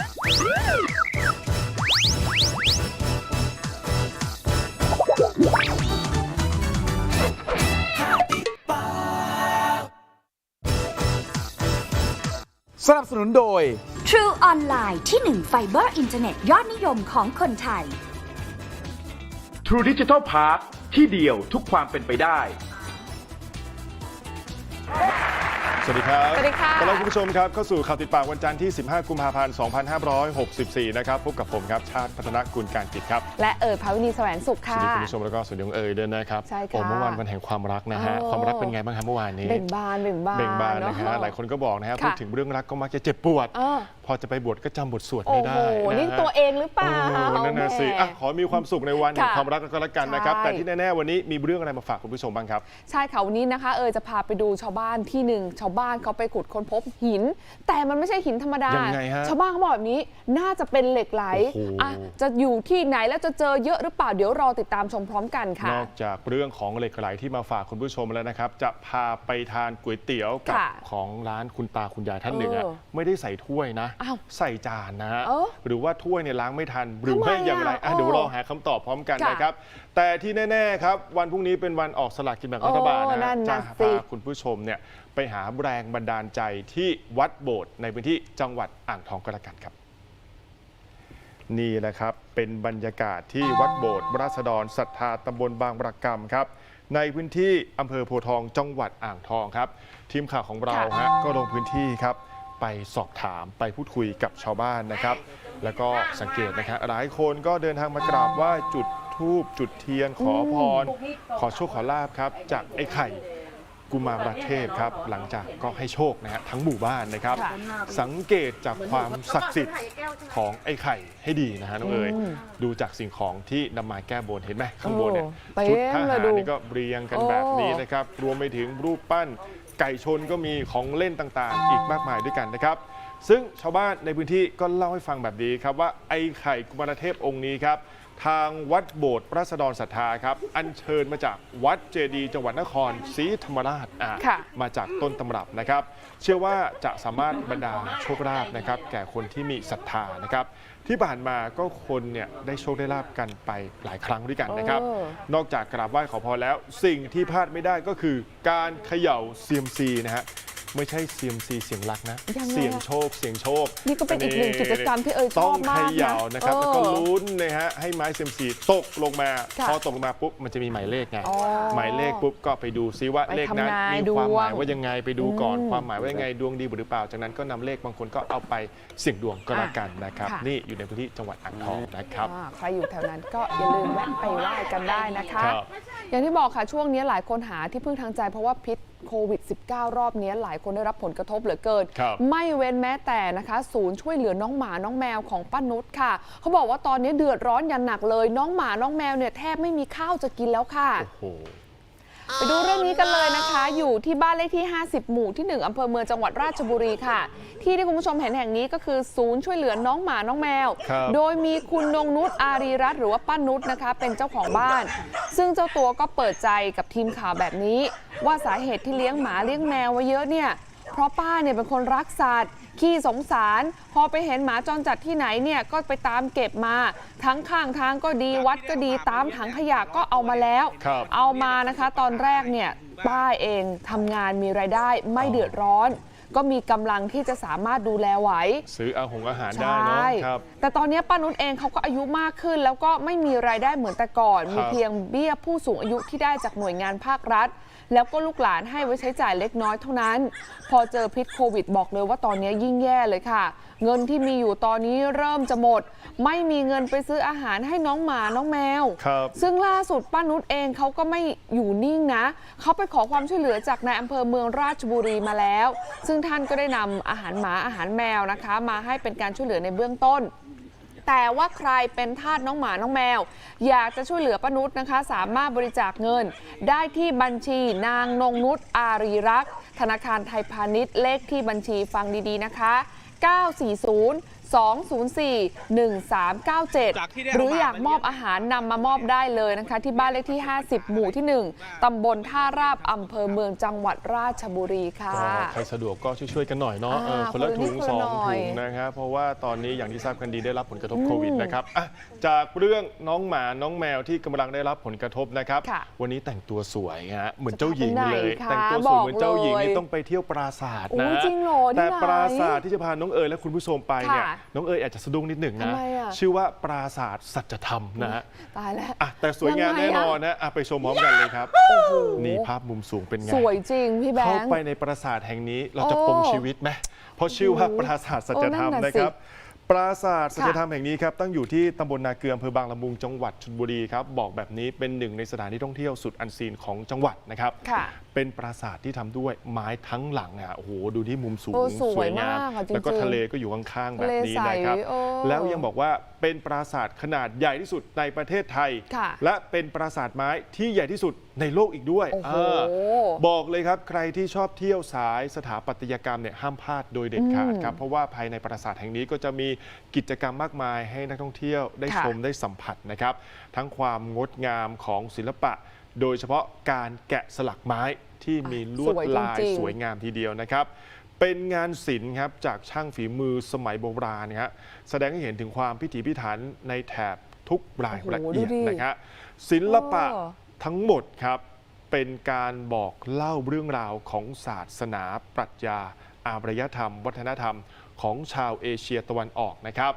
สนับสนุนโดย True Online ที่หนึ่งไฟเบอร์อินเทอร์เน็ตยอดนิยมของคนไทย True Digital Park ที่เดียวทุกความเป็นไปได้ สวัสดีครับ สวัสดีค่ะต้อนรับคุณผู้ชมครับเข้าสู่ข่าวติดปากวันจันทร์ที่ 15 กุมภาพันธ์ 2564 นะครับพบกับผมครับ ชาติพัฒนกุลการกิจครับ และเอิดภาวินีแสวงสุขสวัสค่ะดีคุณผู้ชมแล้วก็สวัสดีน้องเอ๋ยด้วยนะครับใช่ค่ะโอ้เมื่อวานวันแห่งความรักนะฮะโอ้ความรักเป็นไงบ้างครับเมื่อวานนี้ เบ่งบาน เบ่งบาน เบ่งบานนะฮะเอหลายคนก็บอกนะฮะค่ะพูดถึงเรื่องรักก็มักจะเจ็บปวดเออพอจะไปบวชก็จำบทสวดโอ้ไม่โหได้ะฮะนี่ตัวเองหรือเปล่าเออนั่นน่ะสิแหมอะขอมีความสุขในวันแห่งค่ะความรักก็แล้วกันนะครับใช่แต่ที่แน่ๆวันนี้มีเรื่องอะไรมาฝากคุณผู้ชมบ้างครับ ใช่ค่ะวันนี้นะคะเอยจะพาไปดูชาวบ้านที่หนึ่งชาวบ้านเขาไปขุดค้นพบหิน แต่มันไม่ใช่หินธรรมดายังไงฮะชาวบ้านเขาบอกแบบนี้น่าจะเป็นเหล็กไหลโอ้โห อะจะอยู่ที่ไหนแล้วจะเจอเยอะหรือเปล่าเดี๋ยวรอติดตามชมพร้อมกันค่ะ นอกจากเรื่องของเหล็กไหลที่มาฝากคุณผู้ชมแล้วนะครับ จะพาไปทานก๋วยเตี๋ยวกับค่ะของร้านคุณตาคุณยายท่านหนึ่งอะเออไม่ได้ใส่ถ้วยนะ อ้าวใส่จานนะฮะเออหรือว่าถ้วยเนี่ยล้างไม่ทันหรือทำไมไม่อย่างไรอะอะเออเดี๋ยวรอหาคำตอบพร้อมกันค่ะนะครับ แต่ที่แน่ ๆ ครับ วันพรุ่งนี้เป็นวันออกสลากกินแบ่งรัฐบาลโอ้นะนั่ฮะนจะน่ะสิพาคุณผู้ชมเนี่ย ไปหาแรงบันดาลใจที่วัดโบสถ์ในพื้นที่จังหวัดอ่างทองก็แล้วกันครับ นี่แหละครับเป็นบรรยากาศที่วัดโบสถ์ราษฎรศรัทธาตำบลบางประกรรมครับ ในพื้นที่อำเภอโพธิ์ทองจังหวัดอ่างทองครับ ทีมข่าวของเราค่ะฮะก็ลงพื้นที่ครับ ไปสอบถามไปพูดคุยกับชาวบ้านนะครับ แล้วก็สังเกตนะครับหลายคนก็เดินทางมากราบไหว้จุดธูปจุดเทียนขอพร ขอโชคขอลาบครับ จากไอ้ไข่ กุมารประเทศครับ หลังจากก็ให้โชคนะฮะทั้งหมู่บ้านนะครับค่ะสังเกตจากความศักดิ์สิทธิ์ของไอ้ไข่ให้ดีนะฮะน้องเอ๋ยอืมดูจากสิ่งของที่นำมาแก้บนเห็นไหมข้างบนเนี่ยโอ้ชุดทเต็มเลหายรดูนี่ก็เรียงกันโอ้แบบนี้นะครับ รวมไปถึงรูปปั้นไก่ชนก็มีของเล่นต่างๆ อีกมากมายด้วยกันนะครับ ซึ่งชาวบ้านในพื้นที่ก็เล่าให้ฟังแบบนี้ครับว่าไอ้ไข่กุมารเทพองค์นี้ครับ ทางวัดโบสถ์ราษฎรศรัทธาครับ อัญเชิญมาจากวัดเจดีย์จังหวัดนครศรีธรรมราชอะค่ะมาจากต้นตำรับนะครับ เชื่อว่าจะสามารถบรรดาลโชคลาภนะครับ แก่คนที่มีศรัทธานะครับ ที่ผ่านมาก็คนเนี่ยได้โชคได้ลาบกันไปหลายครั้งด้วยกันนะครับ เออ นอกจากกราบไหว้ขอพรแล้ว สิ่งที่พลาดไม่ได้ก็คือการเขย่าเซียมซีนะฮะ ไม่ใช่เซียมซีเสียงรักนะ ยังไงอะ เสียงโชคเสียงโชคนี่ก็เป็นอีกหนึ่งกิจกรรมที่เอยชต้ออบงมาเขกนะย่านะครับแล้วก็เออ ลุ้นนะฮะให้ไม้เซียมซีตกลงมา ค่ะพอตกลงมาปุ๊บมันจะมีหมายเลขไงอ๋อหมายเลขปุ๊บก็ไปดูซิว่าไปเลขนั้นทำนายมีความหมายดวงว่ายังไงไปดูก่อนอืมความหมายว่ายังไงดวงดีหรือเปล่า จากนั้นก็นำเลขบางคนก็เอาไปเสี่ยงดวงก็แล้วกันนะครับค่ะ นี่อยู่ในพื้นที่จังหวัดอ่างทองนะครับ อ่าใครอยู่แถวนั้นก็อย่าลืมแวะไปไหว้กันได้นะคะ ครับ อย่างที่บอกค่ะช่วงนี้หลายคนหาที่พึ่งทางใจเพราะว่าพิษโควิด -19 รอบนี้หลายคนได้รับผลกระทบเหลือเกินครับไม่เว้นแม้แต่นะคะ ศูนย์ช่วยเหลือน้องหมาน้องแมวของป้านุชค่ะ เขาบอกว่าตอนนี้เดือดร้อนอย่างหนักเลย น้องหมาน้องแมวเนี่ยแทบไม่มีข้าวจะกินแล้วค่ะ โอ้โห ไปดูเรื่องนี้กันเลยนะคะ อยู่ที่บ้านเลขที่ 50 หมู่ที่ 1อำเภอเมืองจังหวัดราชบุรีค่ะ ที่ที่คุณผู้ชมเห็นแห่งนี้ก็คือศูนย์ช่วยเหลือน้องหมาน้องแมวครับโดยมีคุณนงนุชอารีรัตน์หรือว่าป้านุชนะคะ เป็นเจ้าของบ้าน ซึ่งเจ้าตัวก็เปิดใจกับทีมข่าวแบบนี้ ว่าสาเหตุที่เลี้ยงหมาเลี้ยงแมวไว้เยอะเนี่ยเพราะป้าเนี่ยเป็นคนรักสัตว์ ขี้สงสาร พอไปเห็นหมาจรจัดที่ไหนเนี่ยก็ไปตามเก็บมา ทั้งข้างทางก็ดีวัดก็ดีตามถังขยะก็เอามาแล้วครับเอามานะคะ ตอนแรกเนี่ยป้าเองทำงานมีรายได้ไม่เดือดร้อน ก็มีกำลังที่จะสามารถดูแลไหว ซื้ออาหงอาหารได้เนาะครับ แต่ตอนนี้ป้านุชเองเขาก็อายุมากขึ้น แล้วก็ไม่มีรายได้เหมือนแต่ก่อนครับมีเพียงเบี้ยผู้สูงอายุที่ได้จากหน่วยงานภาครัฐ แล้วก็ลูกหลานให้ไว้ใช้จ่ายเล็กน้อยเท่านั้น พอเจอพิษโควิดบอกเลยว่าตอนนี้ยิ่งแย่เลยค่ะ เงินที่มีอยู่ตอนนี้เริ่มจะหมด ไม่มีเงินไปซื้ออาหารให้น้องหมาน้องแมว ครับ ซึ่งล่าสุดป้านุชเองเขาก็ไม่อยู่นิ่งนะ เขาไปขอความช่วยเหลือจากนายอำเภอเมืองราชบุรีมาแล้ว ซึ่งท่านก็ได้นำอาหารหมาอาหารแมวนะคะ มาให้เป็นการช่วยเหลือในเบื้องต้น แต่ว่าใครเป็นทาสน้องหมาน้องแมว อยากจะช่วยเหลือป้านุชนะคะ สามารถบริจาคเงิน ได้ที่บัญชีนางนงนุชอารีรักษ์ ธนาคารไทยพาณิชย์เลขที่บัญชีฟังดีๆนะคะ 940 204 1397 หรืออยากมอบอาหารนำมามอบได้เลยนะคะ ที่บ้านเลขที่ 50 หมู่ที่ 1ตำบลท่าราบอำเภอเมืองจังหวัดราชบุรีค่ะก็ใครสะดวกก็ช่วยๆกันหน่อยเนาะอ่าเออคนละถุงคนละนิดสองคนละหน่อยถุงนะครับเพราะว่าตอนนี้อย่างที่ทราบกันดีได้รับผลกระทบโควิดนะครับอะจากเรื่องน้องหมาน้องแมวที่กำลังได้รับผลกระทบนะครับค่ะวันนี้แต่งตัวสวยฮะเหมือนเจ้าหญิงเลยจะพาไปไหนคะแต่งตัวสวยเหมือนเจ้าหญิงบอกเลยนี่ต้องไปเที่ยวปราสาทโอ้นะจริงเหรอที่แต่ไหนปราสาทที่จะพาน้องเอ๋ยและคุณผู้ชมไปเนี่ยค่ะน้องเอ๋ยอาจจะสะดุ้งนิดหนึ่งนะทำไมอะชื่อว่าปราสาทสัจธรรมนะฮะตายแล้วอะแต่สวยงามยังไงแน่อะนอนนะอะไปชมพร้อมกันเลยครับโอ้โหนี่ภาพมุมสูงเป็นไงสวยจริงพี่แบเข้างค์ไปในปราสาทแห่งนี้เราจะโอ้ปลงชีวิตไหมเพราะชื่อว่าโอ้โหปราสาทสัจธรรมโอ้นั่นน่ะนะครับสิ ปราสาทสัจธรรมแห่งนี้ครับตั้งอยู่ที่ตำบลนาเกลืออำเภอบางละมุงจังหวัดชลบุรีครับบอกแบบนี้เป็นหนึ่งในสถานที่ท่องเที่ยวสุดอันซีนของจังหวัดนะครับ ค่ะเป็นปราสาทที่ทำด้วยไม้ทั้งหลังอะโอ้โหดูที่มุมสูงโอ้สวยงามมากอะจริงๆแล้วก็ทะเลก็อยู่ข้างๆแบบนี้ทะเลใสนะครับโอ้แล้วยังบอกว่าเป็นปราสาทขนาดใหญ่ที่สุดในประเทศไทย ค่ะ และเป็นปราสาทไม้ที่ใหญ่ที่สุดในโลกอีกด้วยโอ้โหอ่าบอกเลยครับ ใครที่ชอบเที่ยวสายสถาปัตยกรรมเนี่ยห้ามพลาดโดยเด็ดขาดครับ เพราะว่าภายในปราสาทแห่งนี้ก็จะมีกิจกรรมมากมายให้นักท่องเที่ยวได้ค่ะชมได้สัมผัสนะครับ ทั้งความงดงามของศิลปะ โดยเฉพาะการแกะสลักไม้ที่มีลวดสวยลายจริงๆสวยงามทีเดียวนะครับ เป็นงานศิลป์ครับจากช่างฝีมือสมัยโบราณนะฮะแสดงให้เห็นถึงความพิถีพิถันในแถบทุกรายโอ้โหละเอียดดูดินะครับศิลปะโอ้ทั้งหมดครับเป็นการบอกเล่าเรื่องราวของศาสนา ปรัชญา อารยธรรม วัฒนธรรม ของชาวเอเชียตะวันออกนะครับ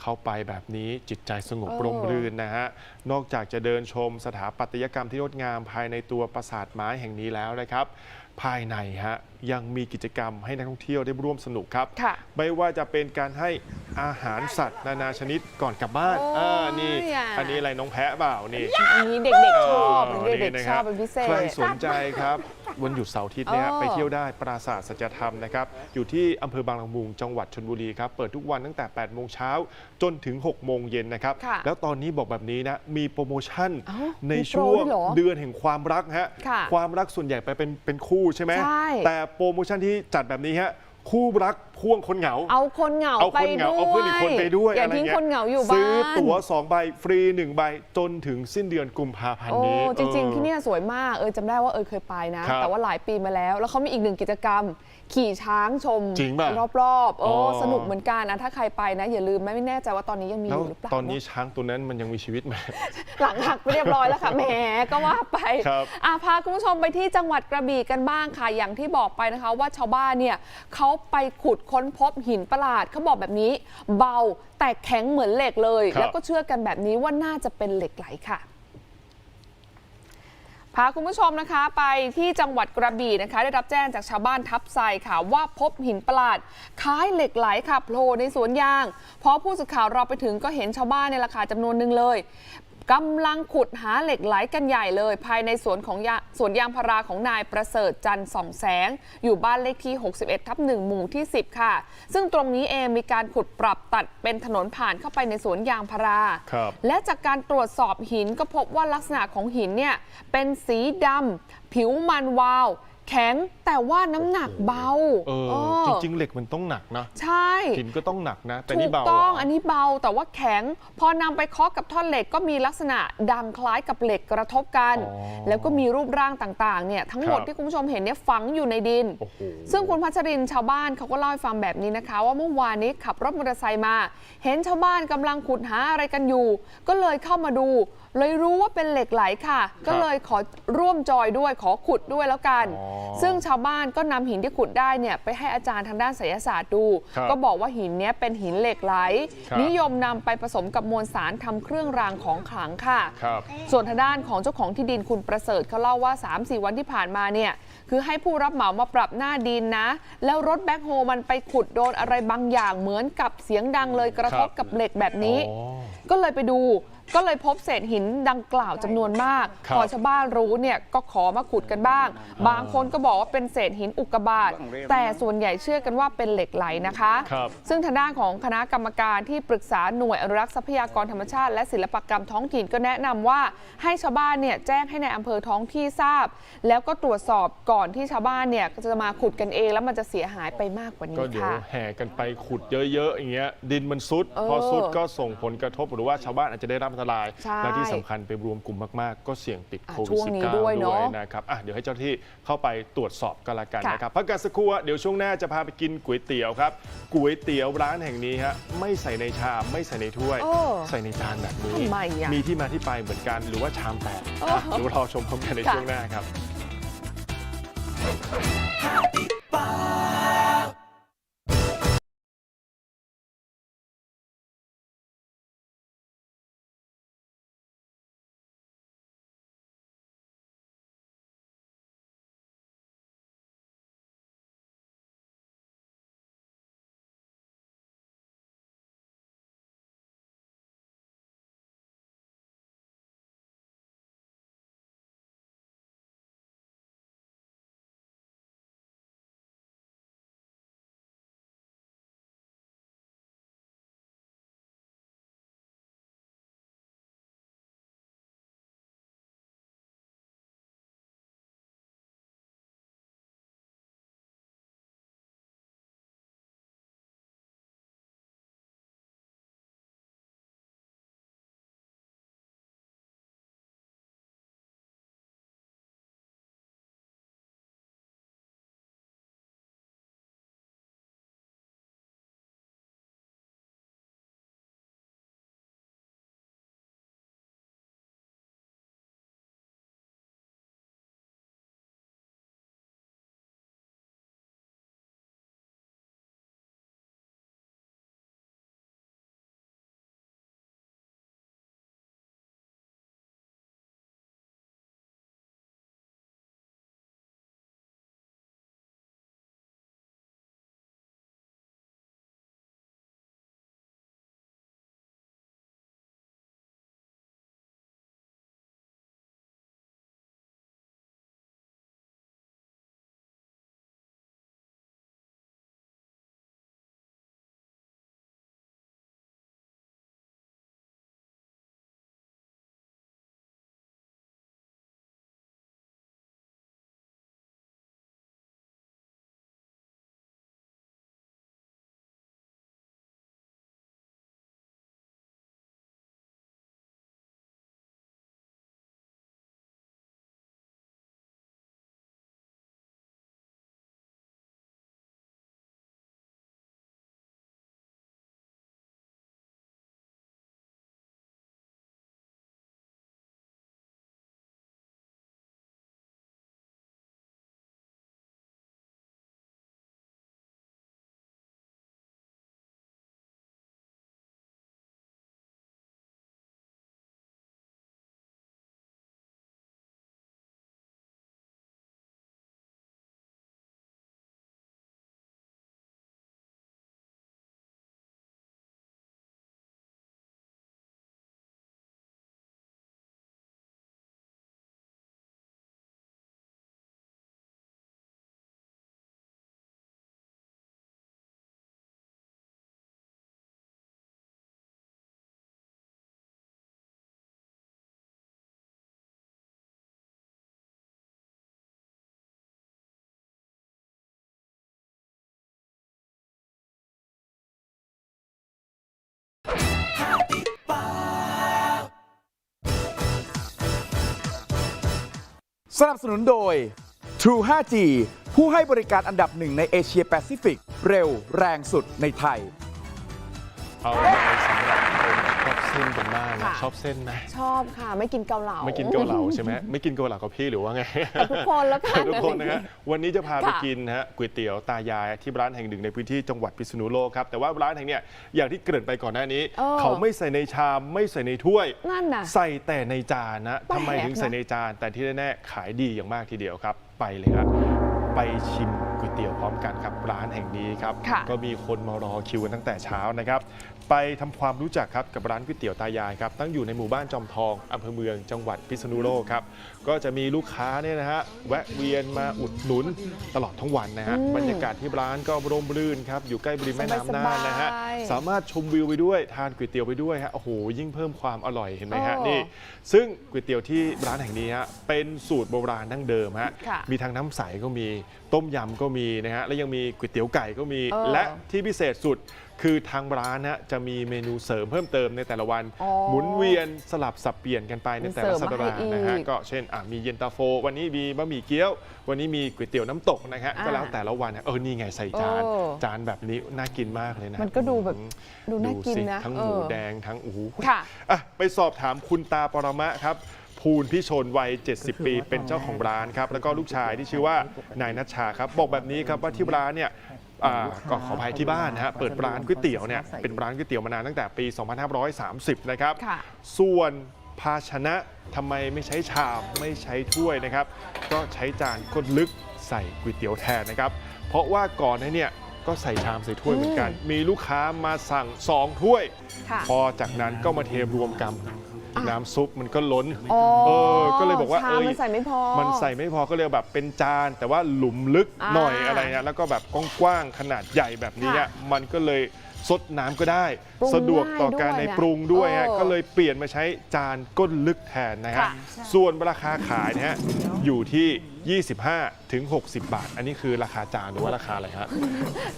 เข้าไปแบบนี้จิตใจสงบเออร่มรื่นนะฮะ นอกจากจะเดินชมสถาปัตยกรรมที่งดงามภายในตัวปราสาทไม้แห่งนี้แล้วนะครับ ภายในฮะยังมีกิจกรรมให้นักท่องเที่ยวได้ร่วมสนุกครับค่ะไม่ว่าจะเป็นการให้อาหารสัตว์ นานาชนิดก่อนกลับบ้านโอ้ยอ่านี่อะอันนี้อะไรน้องแพะเปล่านี่อันนี้เด็กๆชอบเออเด็กนี่ๆนะชคอรับบเป็นพิเศษ ใครสนใจครับ วันหยุดเสาร์อาทิตย์เนี่ยเออไปเที่ยวได้ปราสาทสัจธรรมนะครับอยู่ที่อำเภอบางละมุงจังหวัดชนบุรีครับเปิดทุกวันตั้งแต่ 8 โมงเช้าจนถึง 6 โมงเย็นนะครับค่ะแล้วตอนนี้บอกแบบนี้นะมีโปรโมชั่นเอ้าในมีโปรช่วงด้วยเหรอเดือนแห่งความรักฮะค่ะความรักส่วนใหญ่ไปเป็นเป็นคู่ใช่ไหมใช่แต่โปรโมชั่นที่จัดแบบนี้ฮะ คู่รักพ่วงคนเหงา เอาคนเหงาเอาไปคนเหงาด้วยเอาเพื่อนอีกคนไปด้วยอย่าอะไรทิ้งเงี้ยคนเหงาอยู่บ้านซื้อตั๋ว2ใบฟรี 1 ใบจนถึงสิ้นเดือนกุมภาพันธ์โอ้นี้จริง ๆ ที่เออเนี่ยสวยมากเออจำได้ว่าเออเคยไปนะครับแต่ว่าหลายปีมาแล้ว แล้วเขามีอีกหนึ่งกิจกรรม ขี่ช้างชมจริงป่ะรอบๆโอ้อ๋อสนุกเหมือนกันนะถ้าใครไปนะ อย่าลืมนะไม่แน่ใจว่าตอนนี้ยังมีอแล้วยู่หรือเปล่าตอนนี้เะช้างตัวนั้นมันยังมีชีวิตไหมหลังหักไปเรียบร้อยแล้วค่ะแหมก็ว่าไปครับอะพาคุณผู้ชมไปที่จังหวัดกระบี่กันบ้างค่ะ อย่างที่บอกไปนะคะ ว่าชาวบ้านเนี่ยเขาไปขุดค้นพบหินประหลาดเขาบอกแบบนี้ เบาแต่แข็งเหมือนเหล็กเลยครับแล้วก็เชื่อกันแบบนี้ว่าน่าจะเป็นเหล็กไหลค่ะ พาคุณผู้ชมนะคะไปที่จังหวัดกระบี่นะคะ ได้รับแจ้งจากชาวบ้านทับไซค่ะ ว่าพบหินประหลาดคล้ายเหล็กไหลค่ะโผล่ในสวนยางพอผู้สื่อข่าวเราไปถึงก็เห็นชาวบ้านในราคาจำนวนหนึ่งเลย กำลังขุดหาเหล็กไหลกันใหญ่เลย ภายในสวนของยาสวนยางพาราของนายประเสริฐจันทร์ส่องแสง อยู่บ้านเลขที่ 61 ทับ1หมู่ที่ 10 ค่ะ ซึ่งตรงนี้เองมีการขุดปรับตัดเป็นถนนผ่านเข้าไปในสวนยางพารา ครับ และจากการตรวจสอบหินก็พบว่าลักษณะของหินเนี่ยเป็นสีดำผิวมันวาว แข็งแต่ว่าน้ำหนักเบาเออเออจริง ๆ เหล็กมันต้องหนักนะ ใช่หินก็ต้องหนักนะ แต่ถูนี่กเบาต้องเหรอันนี้เบาแต่ว่าแข็ง พอนำไปเคาะกับท่อนเหล็กก็มีลักษณะดังคล้ายกับเหล็กกระทบกัน อ๋อ แล้วก็มีรูปร่างต่างๆ เนี่ยทั้งหมดครับ ที่คุณผู้ชมเห็นเนี่ยฝังอยู่ในดิน โอ้โห ซึ่งคุณพัชรินทร์ชาวบ้านเขาก็เล่าให้ฟังแบบนี้นะคะ ว่าเมื่อวานนี้ขับรถมอเตอร์ไซค์มา เห็นชาวบ้านกำลังขุดหาอะไรกันอยู่ ก็เลยเข้ามาดู เลยรู้ว่าเป็นเหล็กไหลค่ะ ก็เลยขอร่วมจอยด้วยขอขุดด้วยแล้วกันอ๋อซึ่งชาวบ้านก็นำหินที่ขุดได้เนี่ยไปให้อาจารย์ทางด้านไสยศาสตร์ดูครับก็บอกว่าหินเนี้ยเป็นหินเหล็กไหลครับนิยมนำไปผสมกับมวลสารทำเครื่องรางของขลังค่ะครับส่วนทางด้านของเจ้าของที่ดินคุณประเสริฐเขาเล่าว่า 3-4 วันที่ผ่านมาเนี่ยคือให้ผู้รับเหมามาปรับหน้าดินนะ แล้วรถแบ็คโฮมันไปขุดโดนอะไรบางอย่างเหมือนกับเสียงดังเลยกระทบครับกับเหล็กแบบนี้อ๋อก็เลยไปดู ก็เลยพบเศษหินดังกล่าวจำนวนมากครับพอชาวบ้านรู้เนี่ยก็ขอมาขุดกันบ้าง บางคนก็บอกว่าเป็นเศษหินอุกกาบาตแต่ส่วนใหญ่เชื่อกันว่าเป็นเหล็กไหลนะคะครับซึ่งทางด้านของคณะกรรมการที่ปรึกษาหน่วยอนุรักษ์ทรัพยากรธรรมชาติ และศิลปกรรมท้องถิ่นก็แนะนำว่า ให้ชาวบ้านเนี่ยแจ้งให้ในอำเภอท้องที่ทราบ แล้วก็ตรวจสอบก่อนที่ชาวบ้านเนี่ยก็จะมาขุดกันเองแล้วมันจะเสียหายไปมากกว่าก็นี้เดี๋ยวค่ะแห่กันไปขุดเยอะๆอย่างเงี้ยดินมันซุดเออพอซุดก็ส่งผลกระทบหรือว่าชาวบ้านอาจจะได้รับอันตราย ใช่และที่สำคัญไปรวมกลุ่มมากๆ ก็เสี่ยงติดอะโควิช่ดวงนี้19ด้ด้ววยยเนอะนะครับอะเดี๋ยวให้เจ้าหน้าที่เข้าไปตรวจสอบกันละกันค่ะ นะครับพักกันสักครู่เดี๋ยวช่วงหน้าจะพาไปกินก๋วยเตี๋ยวครับก๋วยเตี๋ยวร้านแห่งนี้ฮะไม่ใส่ในชามไม่ใส่ในถ้วย เออใส่ในจานแบบนี้ ทำไมอะมีที่มาที่ไปเหมือนกันหรือว่าชามแตกเอออะเดี๋ยวรอชมพร้อมกันในค่ะ ช่วงหน้าครับ สนับสนุนโดย True 5G ผู้ให้บริการอันดับหนึ่งในเอเชียแปซิฟิก เร็วแรงสุดในไทย เอาใจสำหรับ เส้นกันบ้างนะค่ะ ชอบเส้นไหมชอบค่ะ ไม่กินเกาเหลาไม่กินเกาเหลาใช่ไหมไม่กินเกาเหลากับพี่หรือว่าไงกับทุกคนแล้วกัน ทุกคนนะฮะวันนี้จะพาไปค่ะกินนะฮะก๋วยเตี๋ยวตายายที่ร้านแห่งหนึ่งในพื้นที่จังหวัดพิษณุโลกครับแต่ว่าร้านแห่งเนี้ยอย่างที่เกริ่นไปก่อนหน้านี้ เออ เขาไม่ใส่ในชามไม่ใส่ในถ้วย นั่นน่ะ ใส่แต่ในจานนะแปลกทำไมถึงใส่นะในจาน แต่ที่แน่ๆขายดีอย่างมากทีเดียวครับ ไปเลยครับไปชิม ก๋วยเตี๋ยวพร้อมกันครับร้านแห่งนี้ครับค่ะก็มีคนมารอคิวกันตั้งแต่เช้านะครับ ไปทำความรู้จักครับกับร้านก๋วยเตี๋ยวตายายครับตั้งอยู่ในหมู่บ้านจอมทองอำเภอเมืองจังหวัดพิษณุโลกครับก็จะมีลูกค้าเนี่ยนะฮะแวะเวียนมาอุดหนุนตลอดทั้งวันนะฮะอืมบรรยากาศที่ร้านก็ร่มรื่นครับอยู่ใกล้บริมแม่น้ำน่านนะฮะสบายๆสามารถชมวิวไปด้วยทานก๋วยเตี๋ยวไปด้วยฮะโอ้โหยิ่งเพิ่มความอร่อยเห็นไหมฮะโอ้นี่ ซึ่งก๋วยเตี๋ยวที่ร้านแห่งนี้ฮะเป็นสูตรโบราณดั้งเดิมฮะค่ะมีทั้งน้ำใสก็มีต้มยำก็มีนะฮะและยังมีก๋วยเตี๋ยวไก่ก็มีเออและที่พิเศษสุดคือทางร้านนะจะมีเมนูเสริมเพิ่มเติมในแต่ละวัน อ๋อหมุนเวียนสลับสับเปลี่ยนกันไปในแต่ละมีเสริสัมปมาดาให้ห์นะฮะอีกก็เช่นอะมีเย็นตาโฟ วันนี้มีบะหมี่เกี๊ยว วันนี้มีก๋วยเตี๋ยวน้ำตกนะฮะอ่าก็แล้วแต่ละวันนะเออนี่ไงใส่จาน เออจานแบบนี้น่ากินมากเลยนะมันก็ดูแบบดูน่ากินสินะทั้งเอหมูอแดงทั้งโอ้โห ค่ะ อะไปสอบถามคุณตาปรมะครับ ภูลพิชนวัย 70 ปี เป็นเจ้าของร้านครับ แล้วก็ลูกชายที่ชื่อว่านายนัชชาครับ บอกแบบนี้ครับว่าที่ร้านเนี่ย อ่าก็ขออภัยที่บ้านนะฮะเปิดร้านก๋วยเตี๋ยวเนี่ยเป็นร้านก๋วยเตี๋ยวมานานตั้งแต่ปี 2530 นะครับ ค่ะ ส่วนภาชนะทำไมไม่ใช้ชามไม่ใช้ถ้วยนะครับ ก็ใช้จานก้นลึกใส่ก๋วยเตี๋ยวแทนนะครับ เพราะว่าก่อนหน้าเนี่ยก็ใส่ชามใส่ถ้วยเหมือนกัน มีลูกค้ามาสั่งสองถ้วย ค่ะ พอจากนั้นก็มาเทรวมกัน น้ำซุปมันก็ล้น อ๋อเออก็เลยบอกว่าชเอ้ย มันใส่ไม่พอ มันใส่ไม่พอก็เลยแบบเป็นจาน แต่ว่าหลุมลึกหน่อยอ่าอะไรเงี้ยแล้วก็แบบกว้างๆขนาดใหญ่แบบนี้เนี่ยค่ะมันก็เลยซดน้ำก็ได้ ปรุงสะดวกต่อการง่ายด้วยในนะปรุงด้วยฮะเออก็เลยเปลี่ยนมาใช้จานก้นลึกแทนนะฮะค่ะ ส่วนราคาขายนะฮะอยู่ที่ 25 ถึง 60 บาท อันนี้คือราคาจานหรือว่าราคาอะไรฮะ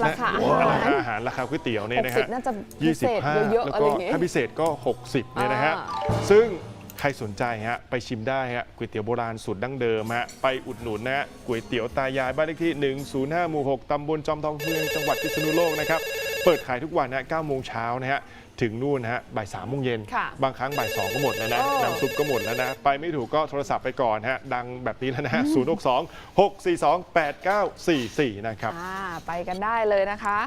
ราคาอาและหาร ราคาอาหารราคาก๋วยเตี๋ยวเนี่ยนะหกสิฮะบน่าจะพิเศษเยอะแล้ๆวอะไรก็อย่างงี้ ถ้าพิเศษก็ 60เนี่ยนะฮะอ่าซึ่งใครสนใจฮะไปชิมได้ฮะก๋วยเตี๋ยวโบราณสูตรดั้งเดิมฮะไปอุดหนุนนะฮะก๋วยเตี๋ยวตายายบ้านเลขที่ 105 หมู่ 6 ตำบลจอมทองเมืองจังหวัดพิษณุโลกนะครับ เปิดขายทุกวันนะ9โมงเช้านะฮะ ถึงนู่นนะฮะบ่าย3โมงเย็นค่ะบางครั้งบ่าย2ก็หมดแล้วนะเออน้ำซุปก็หมดแล้วนะ ไปไม่ถูกก็โทรศัพท์ไปก่อนฮะ ดังแบบนี้แล้วนะฮะ062 642 8944นะครับอ่าไปกันได้เลยนะคะ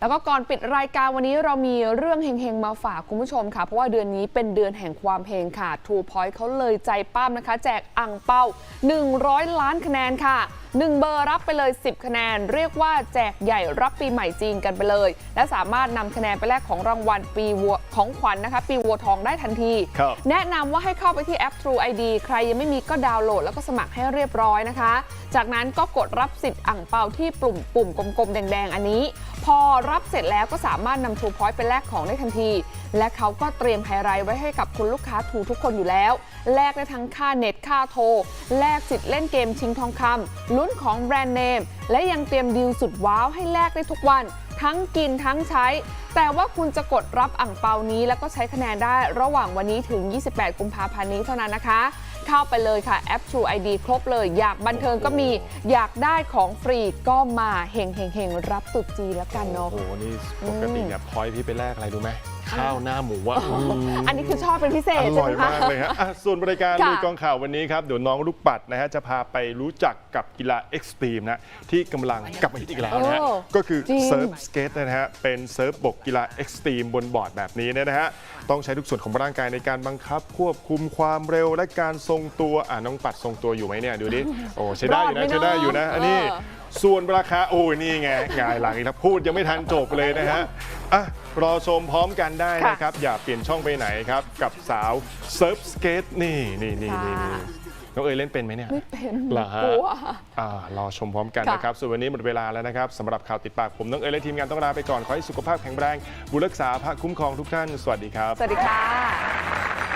แล้วก็ก่อนปิดรายการวันนี้เรามีเรื่องเฮงๆ มาฝากคุณผู้ชมค่ะ เพราะว่าเดือนนี้เป็นเดือนแห่งความเฮงค่ะ True Point เขาเลยใจป้ามนะคะ แจกอ่งเป้า100 ล้านคะแนนค่ะ1 เบอร์รับไปเลย 10 คะแนน เรียกว่าแจกใหญ่รับปีใหม่จีนกันไปเลย และสามารถนำคะแนนไปแลกของรางวัลปีวัวของขวัญนะคะ ปีวัวทองได้ทันทีครับแนะนำว่าให้เข้าไปที่แอป True ID ใครยังไม่มีก็ดาวน์โหลด แล้วก็สมัครให้เรียบร้อยนะคะ จากนั้นก็กดรับสิทธิ์อ่างเปาที่ปุ่มปุ่มกลมๆ แดง ๆ อันนี้ พอรับเสร็จแล้วก็สามารถนำ True Point ไปแลกของได้ทันที และเขาก็เตรียมไฮไลท์ไว้ให้กับคุณลูกค้าทูทุกคนอยู่แล้ว แลกได้ทั้งค่าเน็ตค่าโทรแลกสิทธิ์เล่นเกมชิงทองคำลุ้นของแบรนด์เนม และยังเตรียมดีลสุดว้าวให้แลกได้ทุกวัน ทั้งกินทั้งใช้ แต่ว่าคุณจะกดรับอ่างเปานี้ แล้วก็ใช้คะแนนได้ระหว่างวันนี้ถึง 28 กุมภาพันธ์นี้เท่านั้นนะคะ เข้าไปเลยค่ะแอป True ID ครบเลย อยากบันเทิงก็มีอยากได้ของฟรีก็มาเฮงเฮงเฮงรับตุดจีนแล้วกันเนาะโอ้โหนี่ปกติเนี่ยพอยพี่ไปแลกอะไรรู้ไหม ข้าวหน้าหมูอะอันนี้คือชอบเป็นพิเศษอใช่ร่อยไหมมากคะเลยฮะอะส่วนบริการค่ะลุยกองข่าววันนี้ครับ เดี๋ยวน้องลูกปัดนะฮะจะพาไปรู้จักกับกีฬาเอ็กซ์ตรีมนะที่กำลังกลับมาฮิตอีกแล้วนะฮะโอ้ก็คือจริงเซิร์ฟสเกตนะฮะ เป็นเซิร์ฟบกกีฬาเอ็กซ์ตรีมบนบอร์ดแบบนี้เนี่ยนะฮะ ต้องใช้ทุกส่วนของร่างกายในการบังคับ ควบคุมความเร็วและการทรงตัวอ่าน้องปัดทรงตัวอยู่ไหมเนี่ยดูดิโอ้ใช้ได้อยู่รอดไหมนะใช้ได้อยู่นะเนอะอันนี้เออส่วนราคาโอ้ยนี่ไงงายหลังอีกแล้วพูดยังไม่ทันจบเลยนะฮะอะรอชมพร้อมกันได้นะครับ อย่าเปลี่ยนช่องไปไหนครับ กับสาวเซิร์ฟสเกตนี่นี่นี่นี่ นี่น้องเอ๋ยเล่นเป็นไหมเนี่ยไม่เป็นเหรอฮะกลัวอ่ารอชมพร้อมกันค่ะนะครับ ส่วนวันนี้หมดเวลาแล้วนะครับสำหรับข่าวติดปากผมน้องเอ๋ยและทีมงานต้องลาไปก่อน ขอให้สุขภาพแข็งแรง บุญรักษาพระคุ้มครองทุกท่าน สวัสดีครับ สวัสดีค่ะ